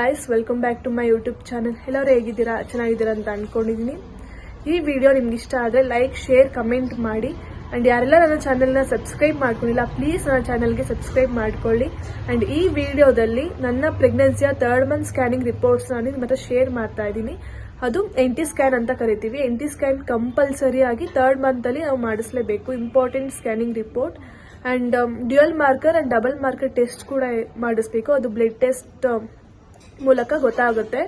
Guys welcome back to my YouTube channel ಎಲ್ಲರೂ ಹೇಗಿದ್ದೀರಾ? ಚೆನ್ನಾಗಿದ್ದೀರಾ ಅಂತ ಅಂದ್ಕೊಂಡಿದ್ದೀನಿ ಈ ವಿಡಿಯೋ ನಿಮ್ಗೆ ಇಷ್ಟ ಆದರೆ ಲೈಕ್ ಶೇರ್ ಕಮೆಂಟ್ ಮಾಡಿ. ಆ್ಯಂಡ್ ಯಾರೆಲ್ಲ ನನ್ನ ಚಾನಲ್ನ ಸಬ್ಸ್ಕ್ರೈಬ್ ಮಾಡ್ಕೊಂಡಿಲ್ಲ ಪ್ಲೀಸ್ ನನ್ನ ಚಾನಲ್ಗೆ ಸಬ್ಸ್ಕ್ರೈಬ್ ಮಾಡ್ಕೊಳ್ಳಿ. ಆ್ಯಂಡ್ ಈ ವಿಡಿಯೋದಲ್ಲಿ ನನ್ನ ಪ್ರೆಗ್ನೆನ್ಸಿಯ ತರ್ಡ್ ಮಂತ್ ಸ್ಕ್ಯಾನಿಂಗ್ ರಿಪೋರ್ಟ್ಸ್ ನಾನು ಮತ್ತೆ ಶೇರ್ ಮಾಡ್ತಾ ಇದ್ದೀನಿ. ಅದು ಎನ್ ಟಿ ಸ್ಕ್ಯಾನ್ ಅಂತ ಕರಿತೀವಿ. ಎನ್ ಟಿ ಸ್ಕ್ಯಾನ್ ಕಂಪಲ್ಸರಿ ಆಗಿ ಥರ್ಡ್ ಮಂತಲ್ಲಿ ನಾವು ಮಾಡಿಸಲೇಬೇಕು. Important scanning report and dual marker and double marker test ಕೂಡ ಮಾಡಿಸ್ಬೇಕು. ಅದು ಬ್ಲಡ್ ಟೆಸ್ಟ್ ಮೂಲಕ ಗೊತ್ತಾಗುತ್ತೆ.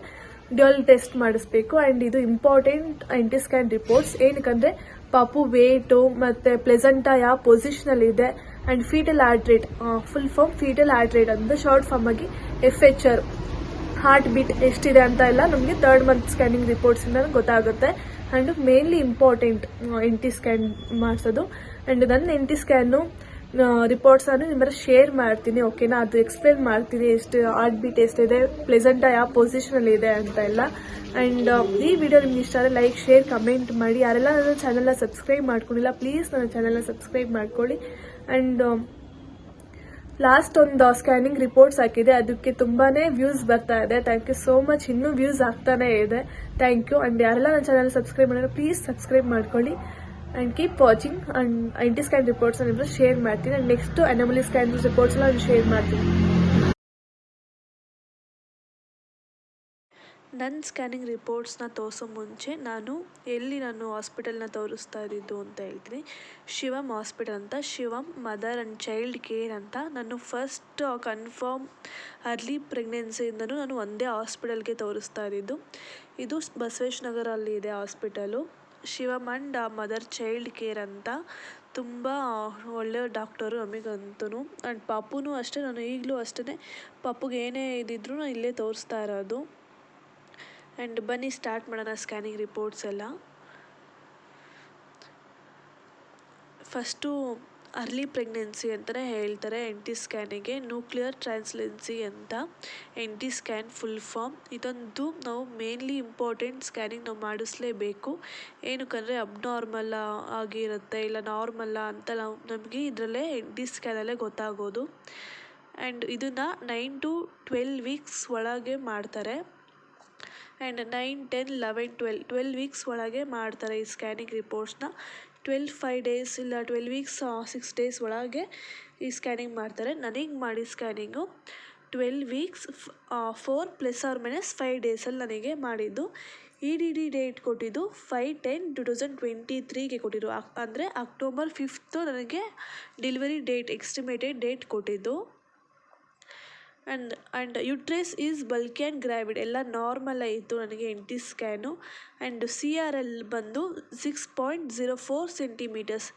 ಡ್ಯುಯಲ್ ಟೆಸ್ಟ್ ಮಾಡಿಸ್ಬೇಕು. ಆ್ಯಂಡ್ ಇದು ಇಂಪಾರ್ಟೆಂಟ್ ಎಂಟಿ ಸ್ಕ್ಯಾನ್ ರಿಪೋರ್ಟ್ಸ್ ಏನಕ್ಕಂದರೆ ಪಾಪು ವೇಟು ಮತ್ತು ಪ್ಲೆಸೆಂಟಾ ಯಾವ ಪೊಸಿಷನಲ್ಲಿ ಇದೆ. And fetal heart rate full form fetal heart rate ಅಂತ ಶಾರ್ಟ್ ಫಾರ್ಮ್ ಆಗಿ F H R heart beat ಎಷ್ಟಿದೆ ಅಂತ ಎಲ್ಲ ನಮಗೆ ತರ್ಡ್ ಮಂತ್ ಸ್ಕ್ಯಾನಿಂಗ್ ರಿಪೋರ್ಟ್ಸಿಂದ ಗೊತ್ತಾಗುತ್ತೆ. And mainly important NT scan ಮಾಡಿಸೋದು. ಆ್ಯಂಡ್ ನನ್ನ ಎಂಟಿ ಸ್ಕ್ಯಾನು ರಿಪೋರ್ಟ್ಸ್ ಅನ್ನು ನಿಮ್ಮ ಶೇರ್ ಮಾಡ್ತೀನಿ ಓಕೆನಾ ಅದು ಎಕ್ಸ್ಪ್ಲೇನ್ ಮಾಡ್ತೀನಿ, ಎಷ್ಟು ಹಾರ್ಟ್ ಬೀಟ್ ಎಷ್ಟಿದೆ ಪ್ಲೆಸೆಂಟ ಯಾವ ಪೊಸಿಷನಲ್ಲಿ ಇದೆ ಅಂತ ಎಲ್ಲ. ಆ್ಯಂಡ್ ಈ ವಿಡಿಯೋ ನಿಮ್ಗೆ ಇಷ್ಟ ಆದರೆ ಲೈಕ್ ಶೇರ್ ಕಮೆಂಟ್ ಮಾಡಿ. ಯಾರೆಲ್ಲ ನನ್ನ ಚಾನಲ್ನ ಸಬ್ಸ್ಕ್ರೈಬ್ ಮಾಡ್ಕೊಂಡಿಲ್ಲ ಪ್ಲೀಸ್ ನನ್ನ ಚಾನಲ್ನ ಸಬ್ಸ್ಕ್ರೈಬ್ ಮಾಡ್ಕೊಳ್ಳಿ. ಆ್ಯಂಡ್ ಲಾಸ್ಟ್ ಒಂದು ಸ್ಕ್ಯಾನಿಂಗ್ ರಿಪೋರ್ಟ್ಸ್ ಹಾಕಿದೆ, ಅದಕ್ಕೆ ತುಂಬಾನೇ ವ್ಯೂಸ್ ಬರ್ತಾ ಇದೆ. ಥ್ಯಾಂಕ್ ಯು ಸೋ ಮಚ್ ಇನ್ನೂ ವ್ಯೂಸ್ ಆಗ್ತಾನೆ ಇದೆ. ಥ್ಯಾಂಕ್ ಯು ಅಂಡ್ ಯಾರೆಲ್ಲ ನನ್ನ ಚಾನಲ್ ಸಬ್ಸ್ಕ್ರೈಬ್ ಮಾಡಿದ್ರೆ ಪ್ಲೀಸ್ ಸಬ್ಸ್ಕ್ರೈಬ್ ಮಾಡ್ಕೊಳ್ಳಿ. And keep watching and I T scan reports ನಿಮ್ಮದು ಶೇರ್ ಮಾಡ್ತೀನಿ and next anomaly scan reports ನಾನು ಶೇರ್ ಮಾಡ್ತೀನಿ ನನ್ನ ಸ್ಕ್ಯಾನಿಂಗ್ ರಿಪೋರ್ಟ್ಸ್ನ ತೋರಿಸೋ ಮುಂಚೆ ನಾನು ಎಲ್ಲಿ ನಾನು ಹಾಸ್ಪಿಟಲ್ನ ತೋರಿಸ್ತಾ ಇದ್ದಿದ್ದು ಅಂತ ಹೇಳ್ತೀನಿ ಶಿವಮ್ ಹಾಸ್ಪಿಟಲ್ ಅಂತ. Shivam mother and child care ಅಂತ. ನಾನು ಫಸ್ಟ್ ಕನ್ಫರ್ಮ್ ಅರ್ಲಿ ಪ್ರೆಗ್ನೆನ್ಸಿಯಿಂದನೂ ನಾನು ಒಂದೇ ಹಾಸ್ಪಿಟಲ್ಗೆ ತೋರಿಸ್ತಾ ಇದ್ದಿದ್ದು. ಇದು ಬಸವೇಶ್ ನಗರಲ್ಲಿ ಇದೆ hospital Shivam and mother child care ಅಂತ ತುಂಬ ಒಳ್ಳೆಯ ಡಾಕ್ಟರು ನಮಗಂತೂ ಆ್ಯಂಡ್ ಪಾಪುನೂ ಅಷ್ಟೇ, ನಾನು ಈಗಲೂ ಅಷ್ಟೇ ಪಾಪುಗೆ ಏನೇ ಇದ್ದಿದ್ರು ನಾನು ಇಲ್ಲೇ ತೋರಿಸ್ತಾ ಇರೋದು. ಆ್ಯಂಡ್ ಬನ್ನಿ ಸ್ಟಾರ್ಟ್ ಮಾಡೋಣ ಸ್ಕ್ಯಾನಿಂಗ್ ರಿಪೋರ್ಟ್ಸ್ ಎಲ್ಲ. ಫಸ್ಟು ಅರ್ಲಿ ಪ್ರೆಗ್ನೆನ್ಸಿ ಅಂತಲೇ ಹೇಳ್ತಾರೆ ಎನ್ ಟಿ ಸ್ಕ್ಯಾನಿಗೆ, ನ್ಯೂಕ್ಲಿಯರ್ ಟ್ರಾನ್ಸ್ಲೆನ್ಸಿ ಅಂತ. N T scan full form. ಇದೊಂದು ನಾವು ಮೇನ್ಲಿ ಇಂಪಾರ್ಟೆಂಟ್ ಸ್ಕ್ಯಾನಿಂಗ್ ನಾವು ಮಾಡಿಸ್ಲೇಬೇಕು. ಏನಕ್ಕಂದರೆ ಅಬ್ನಾರ್ಮಲ್ಲ ಆಗಿರುತ್ತೆ ಇಲ್ಲ ನಾರ್ಮಲ್ಲ ಅಂತ ನಮಗೆ ಇದರಲ್ಲೇ ಎನ್ ಟಿ ಸ್ಕ್ಯಾನಲ್ಲೇ ಗೊತ್ತಾಗೋದು. ಆ್ಯಂಡ್ ಇದನ್ನು ನೈನ್ ಟು ಟ್ವೆಲ್ ವೀಕ್ಸ್ ಒಳಗೆ ಮಾಡ್ತಾರೆ. And nine ten eleven twelve twelve weeks ಒಳಗೆ ಮಾಡ್ತಾರೆ ಈ ಸ್ಕ್ಯಾನಿಂಗ್ ರಿಪೋರ್ಟ್ಸ್ನ. ಟ್ವೆಲ್ ಫೈವ್ ಡೇಸ್ ಇಲ್ಲ ಟ್ವೆಲ್ ವೀಕ್ಸ್ ಸಿಕ್ಸ್ ಡೇಸ್ ಒಳಗೆ ಈ ಸ್ಕ್ಯಾನಿಂಗ್ ಮಾಡ್ತಾರೆ. ನನಗೆ ಮಾಡಿ scanning twelve weeks four plus or minus five ಡೇಸಲ್ಲಿ ನನಗೆ ಮಾಡಿದ್ದು. ಇ ಡಿ ಡಿ ಡೇಟ್ ಕೊಟ್ಟಿದ್ದು five ten two thousand twenty ತ್ರೀಗೆ ಕೊಟ್ಟಿದ್ದು. ಅಂದರೆ ಅಕ್ಟೋಬರ್ ಫಿಫ್ತು ನನಗೆ ಡೆಲಿವರಿ ಡೇಟ್, ಎಕ್ಸ್ಟಿಮೇಟೆಡ್ ಡೇಟ್ ಕೊಟ್ಟಿದ್ದು. And and uterus is bulky and gravid. ಎಲ್ಲ ನಾರ್ಮಲ್ ಆಯಿತು ನನಗೆ N T scan and C R L ಬಂದು six point zero four centimetres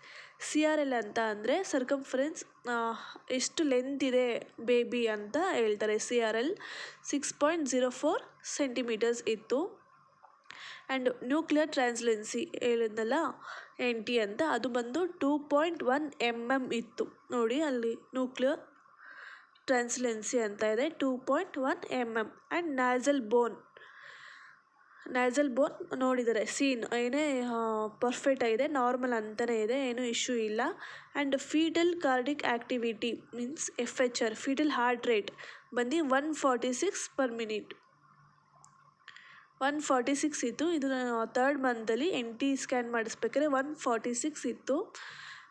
C R L ಅಂತ ಅಂದರೆ ಸರ್ಕಂಫರೆನ್ಸ್ ಎಷ್ಟು ಲೆಂತ್ ಇದೆ ಬೇಬಿ ಅಂತ ಹೇಳ್ತಾರೆ. C R L six point zero four centimetres ಇತ್ತು. ಆ್ಯಂಡ್ ನ್ಯೂಕ್ಲಿಯರ್ ಟ್ರಾನ್ಸ್ಲೆನ್ಸಿ ಹೇಳಿದ್ನಲ್ಲ ಎನ್ ಟಿ ಅಂತ, ಅದು ಬಂದು two point one M M ಇತ್ತು. ನೋಡಿ ಅಲ್ಲಿ ನ್ಯೂಕ್ಲಿಯರ್ ಟ್ರಾನ್ಸ್ಲೆನ್ಸಿ ಅಂತ ಇದೆ, two point one M M and nasal bone nasal bone ನೋಡಿದರೆ ಸೀನ್, ಏನೇ ಪರ್ಫೆಕ್ಟ್ ಆಗಿದೆ ನಾರ್ಮಲ್ ಅಂತಲೇ ಇದೆ, ಏನೂ ಇಶ್ಯೂ ಇಲ್ಲ. And fetal cardiac activity means F H R fetal heart rate ಬಂದು one forty six per minute one forty six ಇತ್ತು, ಇದು ನಾನು ತರ್ಡ್ ಮಂತಲ್ಲಿ ಎನ್ ಟಿ ಸ್ಕ್ಯಾನ್ ಮಾಡಿಸ್ಬೇಕಾದ್ರೆ ಒನ್ ಫಾರ್ಟಿ ಸಿಕ್ಸ್ ಇತ್ತು.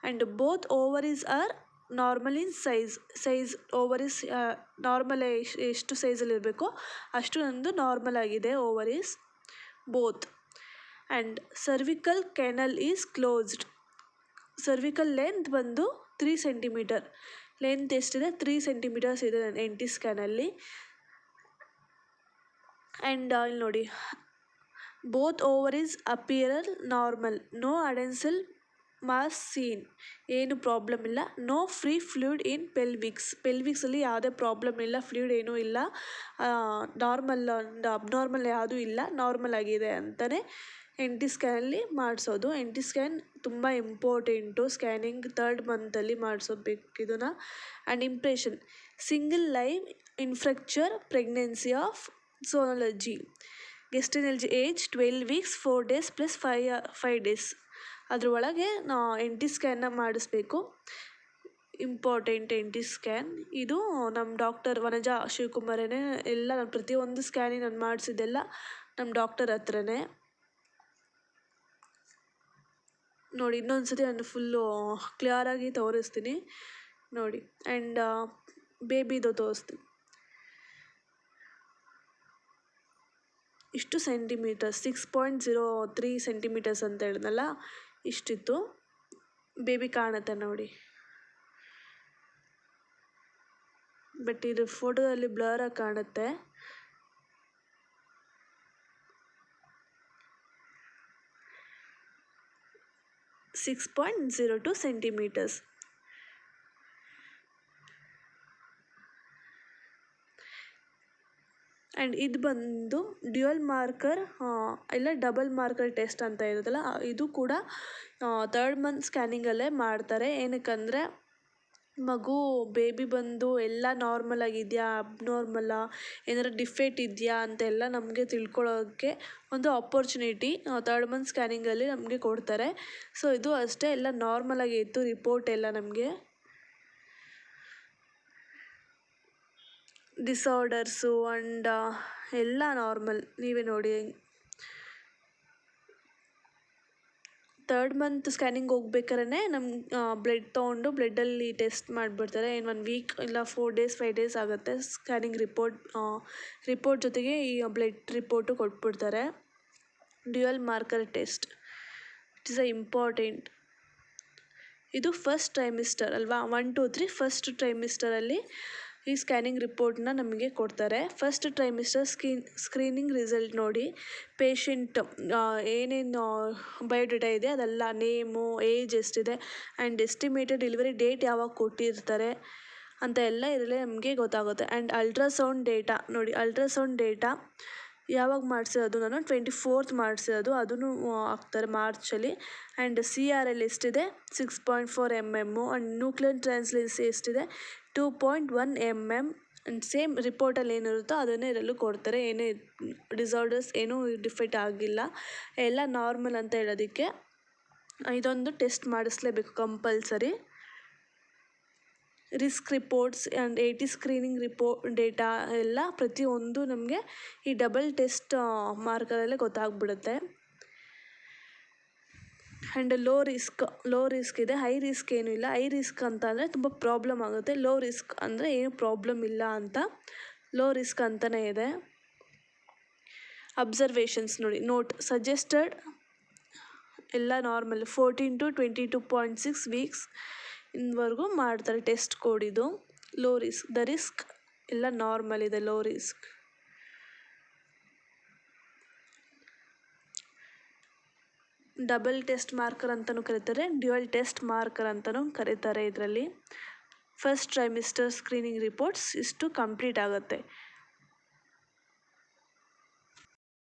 And both ovaries are normal size size ovaries normal ಎಷ್ಟು ಸೈಜಲ್ಲಿ ಇರಬೇಕೋ ಅಷ್ಟು ನಂದು ನಾರ್ಮಲ್ ಆಗಿದೆ ovaries both and cervical canal is closed cervical length ಬಂದು ತ್ರೀ ಸೆಂಟಿಮೀಟರ್ ಲೆಂತ್ ಎಷ್ಟಿದೆ? ತ್ರೀ ಸೆಂಟಿಮೀಟರ್ಸ್ ಇದೆ ನನ್ನ ಎನ್ ಟಿ ಸ್ಕ್ಯಾನಲ್ಲಿ ಆ್ಯಂಡ್ ಇಲ್ಲಿ ನೋಡಿ. Both ovaries appear normal no adnexal mass seen ಏನು ಪ್ರಾಬ್ಲಮ್ ಇಲ್ಲ. No free fluid in pelvis ಪೆಲ್ವಿಕ್ಸಲ್ಲಿ ಯಾವುದೇ ಪ್ರಾಬ್ಲಮ್ ಇಲ್ಲ ಫ್ಲೂಯಿಡ್ ಏನೂ ಇಲ್ಲ. ನಾರ್ಮಲ್ ಒಂದು ಅಬ್ನಾರ್ಮಲ್ ಯಾವುದೂ ಇಲ್ಲ. ನಾರ್ಮಲ್ ಆಗಿದೆ ಅಂತಲೇ ಎನ್ ಟಿ ಸ್ಕ್ಯಾನಲ್ಲಿ ಮಾಡಿಸೋದು. ಎನ್ ಟಿ ಸ್ಕ್ಯಾನ್ ತುಂಬ ಇಂಪಾರ್ಟೆಂಟು ಸ್ಕ್ಯಾನಿಂಗ್ ತರ್ಡ್ ಮಂತಲ್ಲಿ ಮಾಡಿಸೋಬೇಕು ಇದನ್ನು. And impression single live ಇನ್ಫ್ರಾಕ್ಚರ್ pregnancy of sonology gestational age twelve weeks four days plus five five days ಅದ್ರ ಒಳಗೆ ನಾ ಎನ್ ಟಿ ಸ್ಕ್ಯಾನ್ನ ಮಾಡಿಸ್ಬೇಕು. ಇಂಪಾರ್ಟೆಂಟ್ ಎನ್ ಟಿ ಸ್ಕ್ಯಾನ್ ಇದು ನಮ್ಮ ಡಾಕ್ಟರ್ ವನಜಾ ಶಿವಕುಮಾರನೇ ಎಲ್ಲ ನಾನು ಪ್ರತಿಯೊಂದು ಸ್ಕ್ಯಾನಿಂಗ್ ನಾನು ಮಾಡಿಸಿದ್ದೆಲ್ಲ ನಮ್ಮ ಡಾಕ್ಟರ್ ಹತ್ರನೇ. ನೋಡಿ ಇನ್ನೊಂದು ಸತಿ ನಾನು ಫುಲ್ಲು ಕ್ಲಿಯರಾಗಿ ತೋರಿಸ್ತೀನಿ. ನೋಡಿ ಆ್ಯಂಡ್ ಬೇಬಿದು ತೋರಿಸ್ತೀನಿ. ಇಷ್ಟು centimetres six point zero three centimetres ಅಂತ ಹೇಳಿದ್ನಲ್ಲ? ಇಷ್ಟಿತ್ತು. ಬೇಬಿ ಕಾಣುತ್ತೆ ನೋಡಿ. ಬಟ್ ಇದು ಫೋಟೋದಲ್ಲಿ ಬ್ಲರಾಗಿ ಕಾಣುತ್ತೆ. Six point zero two centimetres and ಇದು ಬಂದು ಡ್ಯುಯಲ್ ಮಾರ್ಕರ್ ಇಲ್ಲ ಡಬಲ್ ಮಾರ್ಕರ್ ಟೆಸ್ಟ್ ಅಂತ ಇರುತ್ತಲ್ಲ ಇದು ಕೂಡ ತರ್ಡ್ ಮಂತ್ ಸ್ಕ್ಯಾನಿಂಗಲ್ಲೇ ಮಾಡ್ತಾರೆ. ಏನಕ್ಕಂದರೆ, ಮಗು ಬೇಬಿ ಬಂದು ಎಲ್ಲ ನಾರ್ಮಲ್ ಆಗಿದೆಯಾ ಅಬ್ನಾರ್ಮಲ್ಲಾ ಏನಾದ್ರು ಡಿಫೆಕ್ಟ್ ಇದೆಯಾ ಅಂತೆಲ್ಲ ನಮಗೆ ತಿಳ್ಕೊಳ್ಳೋಕ್ಕೆ ಒಂದು ಅಪರ್ಚುನಿಟಿ ತರ್ಡ್ ಮಂತ್ ಸ್ಕ್ಯಾನಿಂಗಲ್ಲಿ ನಮಗೆ ಕೊಡ್ತಾರೆ. ಸೊ ಇದು ಅಷ್ಟೇ, ಎಲ್ಲ ನಾರ್ಮಲ್ ಆಗೇ ಇತ್ತು ರಿಪೋರ್ಟ್ ಎಲ್ಲ ನಮಗೆ. ಡಿಸಾರ್ಡರ್ಸು ಆ್ಯಂಡ್ ಎಲ್ಲ ನಾರ್ಮಲ್ ನೀವೇ ನೋಡಿ. ತರ್ಡ್ ಮಂತ್ ಸ್ಕ್ಯಾನಿಂಗ್ ಹೋಗ್ಬೇಕಾದ್ರೆ ನಮ್ಮ ಬ್ಲಡ್ ತೊಗೊಂಡು ಬ್ಲಡ್ಡಲ್ಲಿ ಟೆಸ್ಟ್ ಮಾಡಿಬಿಡ್ತಾರೆ. ಏನು ಒನ್ ವೀಕ್ ಇಲ್ಲ ಫೋರ್ ಡೇಸ್ ಫೈವ್ ಡೇಸ್ ಆಗುತ್ತೆ ಸ್ಕ್ಯಾನಿಂಗ್ ರಿಪೋರ್ಟ್ ರಿಪೋರ್ಟ್ ಜೊತೆಗೆ ಈ ಬ್ಲಡ್ ರಿಪೋರ್ಟು ಕೊಟ್ಬಿಡ್ತಾರೆ. Dual marker test it is a important ಇದು ಫಸ್ಟ್ ಟ್ರೈಮಿಸ್ಟರ್ ಅಲ್ವಾ? ಒನ್ ಟು ತ್ರೀ ಫಸ್ಟ್ ಟ್ರೈಮಿಸ್ಟರಲ್ಲಿ ಈ ಸ್ಕ್ಯಾನಿಂಗ್ ರಿಪೋರ್ಟನ್ನ ನಮಗೆ ಕೊಡ್ತಾರೆ. First trimester screen screening result ನೋಡಿ ಪೇಷಂಟ್ ಏನೇನು ಬಯೋಡೇಟಾ ಇದೆ, ಅದೆಲ್ಲ ನೇಮು, ಏಜ್ ಎಷ್ಟಿದೆ ಆ್ಯಂಡ್ ಎಸ್ಟಿಮೇಟೆಡ್ ಡೆಲಿವರಿ ಡೇಟ್ ಯಾವಾಗ ಕೊಟ್ಟಿರ್ತಾರೆ ಅಂತ ಎಲ್ಲ ಇದರಲ್ಲೇ ನಮಗೆ ಗೊತ್ತಾಗುತ್ತೆ. ಆ್ಯಂಡ್ ಅಲ್ಟ್ರಾಸೌಂಡ್ ಡೇಟಾ ನೋಡಿ ಅಲ್ಟ್ರಾಸೌಂಡ್ ಡೇಟಾ ಯಾವಾಗ ಮಾಡಿಸಿರೋದು ನಾನು ಟ್ವೆಂಟಿ ಫೋರ್ತ್ ಮಾಡಿಸಿರೋದು ಅದೂ ಹಾಕ್ತಾರೆ ಮಾರ್ಚಲ್ಲಿ. ಆ್ಯಂಡ್ ಸಿ ಆರ್ ಎಲ್ ಎಷ್ಟಿದೆ? Six point four M M and nuclear translucency ಎಷ್ಟಿದೆ? Two point one M M and same ರಿಪೋರ್ಟಲ್ಲಿ ಏನಿರುತ್ತೋ ಅದನ್ನೇ ಇದರಲ್ಲೂ ಕೊಡ್ತಾರೆ. ಏನೇ ಡಿಸಾರ್ಡರ್ಸ್ ಏನೂ ಡಿಫೆಕ್ಟ್ ಆಗಿಲ್ಲ. ಎಲ್ಲ ನಾರ್ಮಲ್ ಅಂತ ಹೇಳೋದಕ್ಕೆ. ಇದೊಂದು test ಮಾಡಿಸ್ಲೇಬೇಕು compulsory risk reports and A T screening report data ಎಲ್ಲ ಪ್ರತಿಯೊಂದು ನಮಗೆ ಈ ಡಬಲ್ ಟೆಸ್ಟ್ ಮಾರ್ಕರಲ್ಲೇ ಗೊತ್ತಾಗ್ಬಿಡುತ್ತೆ. And low risk low risk ಇದೆ. ಹೈ ರಿಸ್ಕ್ ಏನೂ ಇಲ್ಲ. ಹೈ ರಿಸ್ಕ್ ಅಂತ ಅಂದರೆ ತುಂಬ ಪ್ರಾಬ್ಲಮ್ ಆಗುತ್ತೆ. ಲೋ ರಿಸ್ಕ್ ಅಂದರೆ ಏನು ಪ್ರಾಬ್ಲಮ್ ಇಲ್ಲ ಅಂತ. ಲೋ ರಿಸ್ಕ್ ಅಂತಲೇ ಇದೆ. ಅಬ್ಸರ್ವೇಷನ್ಸ್ ನೋಡಿ. ನೋಟ್, ಸಜೆಸ್ಟೆಡ್ ಎಲ್ಲ normal. Fourteen to twenty two point six weeks ಇಂದವರೆಗೂ ಮಾಡ್ತಾರೆ ಟೆಸ್ಟ್ ಕೋಡಿದು ಲೋ ರಿಸ್ಕ್. ದ ರಿಸ್ಕ್ ಎಲ್ಲ ನಾರ್ಮಲ್ ಇದೆ, low risk. Double test marker ಅಂತಲೂ ಕರೀತಾರೆ, ಡ್ಯುಯಲ್ ಟೆಸ್ಟ್ ಮಾರ್ಕರ್ ಅಂತಲೂ ಕರೀತಾರೆ ಇದರಲ್ಲಿ. ಫಸ್ಟ್ ಟ್ರೈಮಿಸ್ಟರ್ ಸ್ಕ್ರೀನಿಂಗ್ ರಿಪೋರ್ಟ್ಸ್ ಇಷ್ಟು ಕಂಪ್ಲೀಟ್ ಆಗುತ್ತೆ.